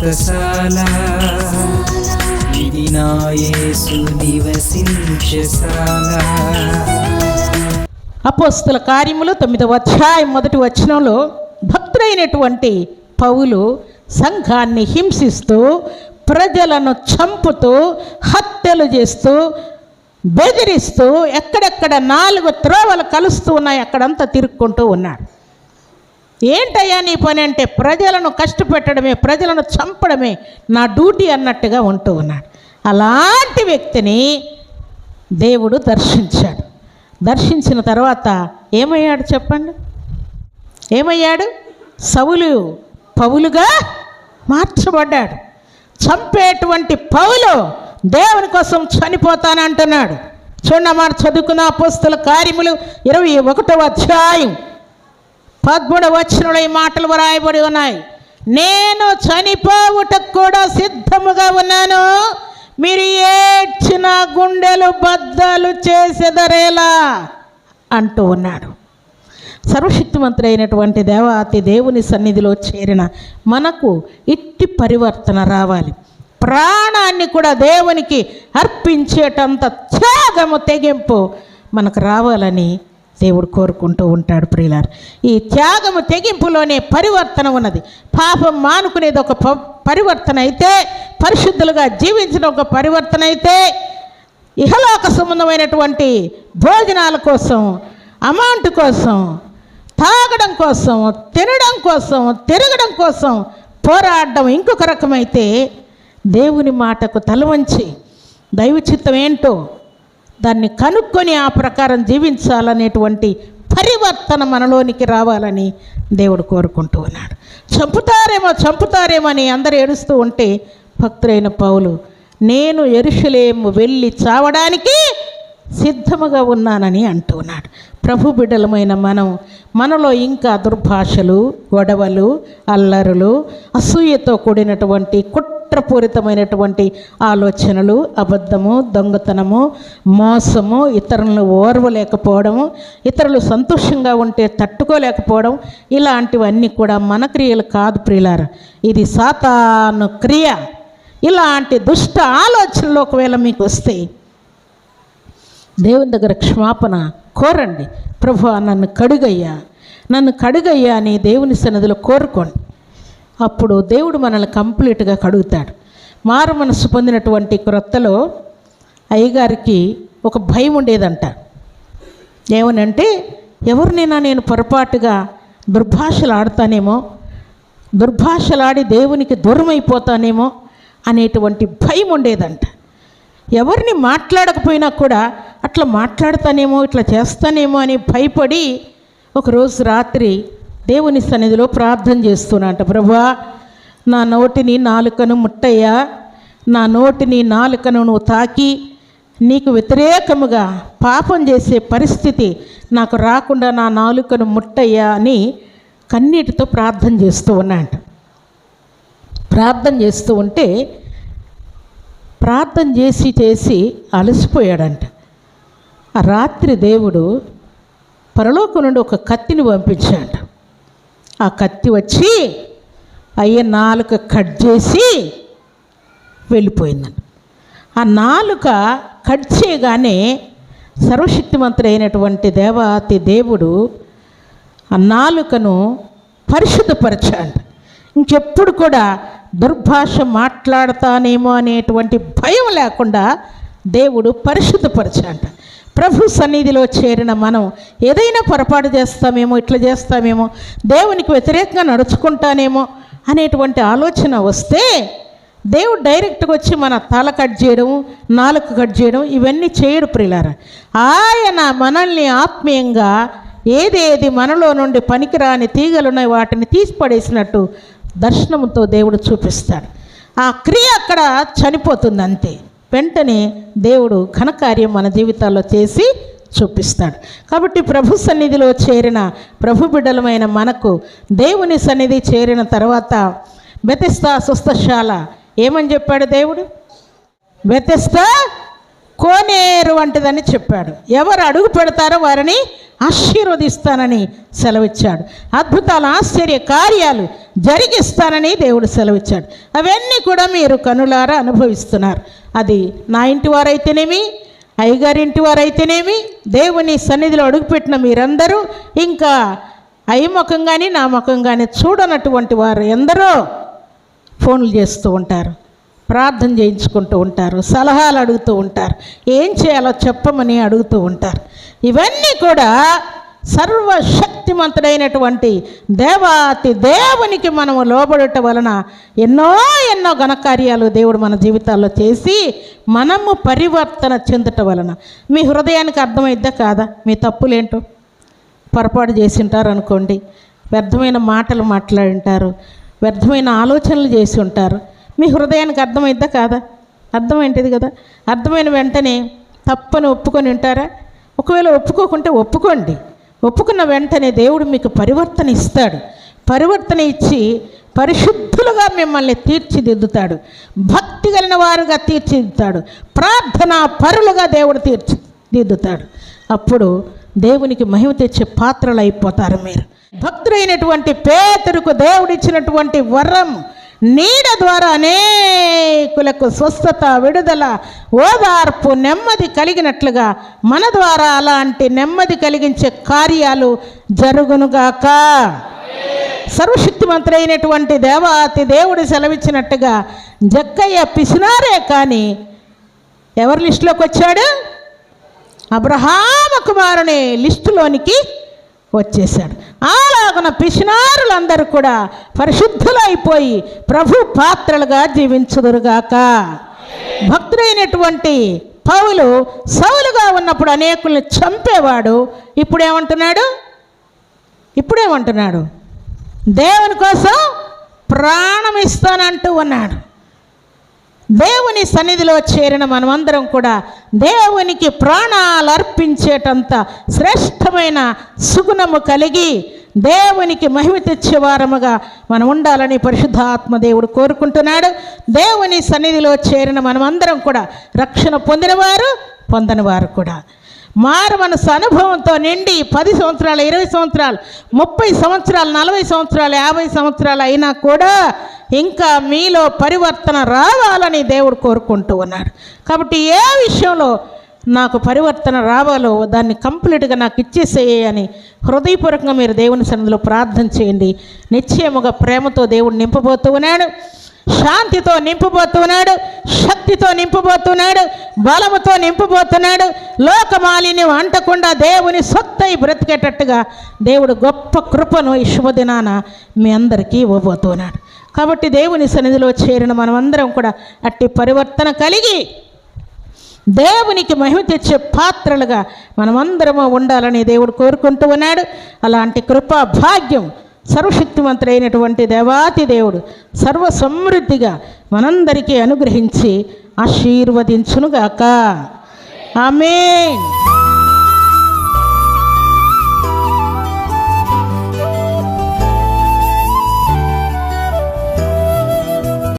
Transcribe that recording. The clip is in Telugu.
వ్రతశాల ఇది నా యేసు నివసించశాల అపోస్తుల కార్యములు తొమ్మిదవ అధ్యాయం మొదటి వచనంలో భక్తుడైనటువంటి పౌలు సంఘాన్ని హింసిస్తూ ప్రజలను చంపుతూ హత్యలు చేస్తూ బెదిరిస్తూ ఎక్కడెక్కడ నాలుగు త్రోవలు కలుస్తూ ఉన్నాయి అక్కడంతా తిరుక్కుంటూ ఉన్నాడు ఏంటయ్యా నీ పని అంటే ప్రజలను కష్టపెట్టడమే ప్రజలను చంపడమే నా డ్యూటీ అన్నట్టుగా ఉంటూ ఉన్నాడు. అలాంటి వ్యక్తిని దేవుడు దర్శించాడు. దర్శించిన తర్వాత ఏమయ్యాడు చెప్పండి? ఏమయ్యాడు? సవులు పౌలుగా మార్చబడ్డాడు. చంపేటువంటి పౌలు దేవుని కోసం చనిపోతానంటున్నాడు. చూడమ్మా చదువుకున్న పుస్తల కార్యములు ఇరవై ఒకటవ అధ్యాయం పద్మూడవ వచనంలో ఈ మాటలు వ్రాయబడి ఉన్నాయి. నేను చనిపోవుటకు కూడా సిద్ధముగా ఉన్నాను. మీరు ఏడ్చిన గుండెలు బద్దలు చేసేదరేలా అంటూ ఉన్నాడు. సర్వశక్తిమంతుడు అయినటువంటి దేవాతి దేవుని సన్నిధిలో చేరిన మనకు ఇట్టి పరివర్తన రావాలి. ప్రాణాన్ని కూడా దేవునికి అర్పించేటంత త్యాగము తెగింపు మనకు రావాలని దేవుడు కోరుకుంటూ ఉంటాడు ప్రియులారు. ఈ త్యాగము తెగింపులోనే పరివర్తన ఉన్నది. పాపం మానుకునేది ఒక ప- పరివర్తన అయితే పరిశుద్ధులుగా జీవించిన ఒక పరివర్తన అయితే ఇహలోక సంబంధమైనటువంటి భోజనాల కోసం అమౌంట్ కోసం తాగడం కోసం తినడం కోసం తిరగడం కోసం పోరాడడం ఇంకొక రకమైతే దేవుని మాటకు తలవంచి దైవ చిత్తం ఏంటో దాన్ని కనుక్కొని ఆ ప్రకారం జీవించాలనేటువంటి పరివర్తన మనలోనికి రావాలని దేవుడు కోరుకుంటూ ఉన్నాడు. చంపుతారేమో చంపుతారేమో అని అందరూ ఏడుస్తూ ఉంటే భక్తులైన పౌలు నేను ఎరుషులేము వెళ్ళి చావడానికి సిద్ధముగా ఉన్నానని అంటూ ఉన్నాడు. ప్రభు బిడ్డలమైన మనం మనలో ఇంకా దుర్భాషలు గొడవలు అల్లరులు అసూయతో కూడినటువంటి కుట్రపూరితమైనటువంటి ఆలోచనలు అబద్ధము దొంగతనము మోసము ఇతరులను ఓర్వలేకపోవడము ఇతరులు సంతోషంగా ఉంటే తట్టుకోలేకపోవడం ఇలాంటివన్నీ కూడా మన క్రియలు కాదు ప్రియులారు. ఇది సాతాను క్రియ. ఇలాంటి దుష్ట ఆలోచనలు ఒకవేళ మీకు వస్తే దేవుని దగ్గర క్షమాపణ కోరండి. ప్రభు నన్ను కడుగయ్యా. నన్ను కడుగయ్యా అని దేవుని సన్నిధిలో కోరుకోండి. అప్పుడు దేవుడు మనల్ని కంప్లీట్గా కడుగుతాడు. మారు మనసు పొందినటువంటి క్రొత్తలో అయ్యగారికి ఒక భయం ఉండేదంట. ఏమనంటే ఎవరినైనా నేను పొరపాటుగా దుర్భాషలు ఆడతానేమో దుర్భాషలాడి దేవునికి దూరం అయిపోతానేమో అనేటువంటి భయం ఉండేదంట. ఎవరిని మాట్లాడకపోయినా కూడా అట్లా మాట్లాడతానేమో ఇట్లా చేస్తానేమో అని భయపడి ఒకరోజు రాత్రి దేవుని సన్నిధిలో ప్రార్థన చేస్తున్నాంట ప్రభా నా నోటిని నాలుకను ముట్టయ్యా. నా నోటిని నాలుకను నువ్వు తాకి. నీకు వ్యతిరేకముగా పాపం చేసే పరిస్థితి నాకు రాకుండా నా నాలుకను ముట్టయ్యా అని కన్నీటితో ప్రార్థన చేస్తూ ఉన్నాంట ప్రార్థన చేస్తూ ఉంటే ప్రార్థన చేసి చేసి అలసిపోయాడంట. ఆ రాత్రి దేవుడు పరలోకం నుండి ఒక కత్తిని పంపించాడు ఆ కత్తి వచ్చి అయ్యే నాలుక కట్ చేసి వెళ్ళిపోయిందంట. ఆ నాలుక కట్ చేయగానే సర్వశక్తిమంతుడైనటువంటి దేవాతి దేవుడు ఆ నాలుకను పరిశుద్ధపరచాడు ఇంకెప్పుడు కూడా దుర్భాష మాట్లాడతానేమో అనేటువంటి భయం లేకుండా దేవుడు పరిశుద్ధపరచాడు ప్రభు సన్నిధిలో చేరిన మనం ఏదైనా పొరపాటు చేస్తామేమో ఇట్లా చేస్తామేమో దేవునికి వ్యతిరేకంగా నడుచుకుంటానేమో అనేటువంటి ఆలోచన వస్తే దేవుడు డైరెక్ట్గా వచ్చి మన తల కట్ చేయడం నాలుక కట్ చేయడం ఇవన్నీ చేయడు ప్రిలారా. ఆయన మనల్ని ఆత్మీయంగా ఏదేది మనలో నుండి పనికిరాని తీగలున్నాయి వాటిని తీసి పడేసినట్టు దర్శనంతో దేవుడు చూపిస్తాడు. ఆ క్రియ అక్కడ చనిపోతుంది అంతే వెంటనే దేవుడు ఘనకార్యం మన జీవితాల్లో చేసి చూపిస్తాడు. కాబట్టి ప్రభు సన్నిధిలో చేరిన ప్రభు బిడ్డలమైన మనకు దేవుని సన్నిధి చేరిన తర్వాత బెతెస్తా స్వస్థశాల ఏమని చెప్పాడు దేవుడు? బెతెస్తా కోనేరు వంటిదని చెప్పాడు. ఎవరు అడుగు పెడతారో వారిని ఆశీర్వదిస్తానని సెలవిచ్చాడు. అద్భుతాలు ఆశ్చర్య కార్యాలు జరిగిస్తానని దేవుడు సెలవిచ్చాడు. అవన్నీ కూడా మీరు కనులారా అనుభవిస్తున్నారు. అది నా ఇంటి వారైతేనేమి అయ్యగారింటి వారైతేనేమి దేవుని సన్నిధిలో అడుగుపెట్టిన మీరందరూ ఇంకా అయ్య ముఖం కానీ నా ముఖం కానీ చూడనటువంటి వారు ఎందరో ఫోన్లు చేస్తూ ఉంటారు. ప్రార్థన చేయించుకుంటూ ఉంటారు సలహాలు అడుగుతూ ఉంటారు. ఏం చేయాలో చెప్పమని అడుగుతూ ఉంటారు. ఇవన్నీ కూడా సర్వశక్తిమంతుడైనటువంటి దేవాతి దేవునికి మనము లోబడటం వలన ఎన్నో ఎన్నో ఘనకార్యాలు దేవుడు మన జీవితాల్లో చేసి మనము పరివర్తన చెందటం వలన. మీ హృదయానికి అర్థమైద్దా కాదా? మీ తప్పులేంటో? పొరపాటు చేసి ఉంటారు అనుకోండి వ్యర్థమైన మాటలు మాట్లాడి ఉంటారు వ్యర్థమైన ఆలోచనలు చేసి ఉంటారు. మీ హృదయానికి అర్థమైద్దా కాదా? అర్థమైంటది కదా? అర్థమైన వెంటనే తప్పని ఒప్పుకొని ఉంటారా? ఒకవేళ ఒప్పుకోకుంటే ఒప్పుకోండి. ఒప్పుకున్న వెంటనే దేవుడు మీకు పరివర్తన ఇస్తాడు. పరివర్తన ఇచ్చి పరిశుద్ధులుగా మిమ్మల్ని తీర్చిదిద్దుతాడు. భక్తి కలిగిన వారుగా తీర్చిదిద్దుతాడు. ప్రార్థన పరులుగా దేవుడు తీర్చిదిద్దుతాడు. అప్పుడు దేవునికి మహిమ తెచ్చే పాత్రలు అయిపోతారు మీరు. భక్తుడైనటువంటి పేదరుకు దేవుడిచ్చినటువంటి వరం నీడ ద్వారా అనేకులకు స్వస్థత విడుదల ఓదార్పు నెమ్మది కలిగినట్లుగా మన ద్వారా అలాంటి నెమ్మది కలిగించే కార్యాలు జరుగునుగాక. సర్వశక్తిమంతుడైనటువంటి దేవాతి దేవుడు సెలవిచ్చినట్టుగా జక్కయ్య పిసినారే కానీ ఎవరి లిస్టులోకి వచ్చాడు అబ్రహామ కుమారుని లిస్టులోనికి వచ్చేసాడు అలాగున పిసినారులందరూ కూడా పరిశుద్ధులైపోయి ప్రభు పాత్రలుగా జీవించుదురుగాక. భక్తుడైనటువంటి పౌలు సౌలుగా ఉన్నప్పుడు అనేకుల్ని చంపేవాడు. ఇప్పుడేమంటున్నాడు? ఇప్పుడేమంటున్నాడు? దేవుని కోసం ప్రాణం ఇస్తానంటూ ఉన్నాడు. దేవుని సన్నిధిలో చేరిన మనమందరం కూడా దేవునికి ప్రాణాలు అర్పించేటంత శ్రేష్టమైన సుగుణము కలిగి దేవునికి మహిమ తెచ్చేవారముగా మనం ఉండాలని పరిశుద్ధాత్మ దేవుడు కోరుకుంటున్నాడు. దేవుని సన్నిధిలో చేరిన మనమందరం కూడా రక్షణ పొందినవారు పొందనివారు కూడా. మారు మనసు అనుభవంతో నిండి పది సంవత్సరాలు ఇరవై సంవత్సరాలు ముప్పై సంవత్సరాలు నలభై సంవత్సరాలు యాభై సంవత్సరాలు అయినా కూడా ఇంకా మీలో పరివర్తన రావాలని దేవుడు కోరుకుంటూ ఉన్నాడు. కాబట్టి ఏ విషయంలో నాకు పరివర్తన రావాలో దాన్ని కంప్లీట్గా నాకు ఇచ్చేసేయని హృదయపూర్వకంగా మీరు దేవుని సన్నిధిలో ప్రార్థన చేయండి. నిశ్చయముగా ప్రేమతో దేవుడు నింపబోతూ ఉన్నాడు. శాంతితో నింపబోతున్నాడు శక్తితో నింపబోతున్నాడు బలముతో నింపబోతున్నాడు లోకమాలిని అంటకుండా దేవుని సొత్తై బ్రతికేటట్టుగా దేవుడు గొప్ప కృపను ఈ శుభదినాన మీ అందరికీ ఇవ్వబోతున్నాడు కాబట్టి దేవుని సన్నిధిలో చేరిన మనమందరం కూడా అట్టి పరివర్తన కలిగి దేవునికి మహిమ తెచ్చే పాత్రలుగా మనమందరము ఉండాలని దేవుడు కోరుకుంటూ ఉన్నాడు. అలాంటి కృపా భాగ్యం సర్వశక్తివంతుడైనటువంటి దేవాతి దేవుడు సర్వ సమృద్ధిగా మనందరికీ అనుగ్రహించి ఆశీర్వదించునుగాక. ఆమె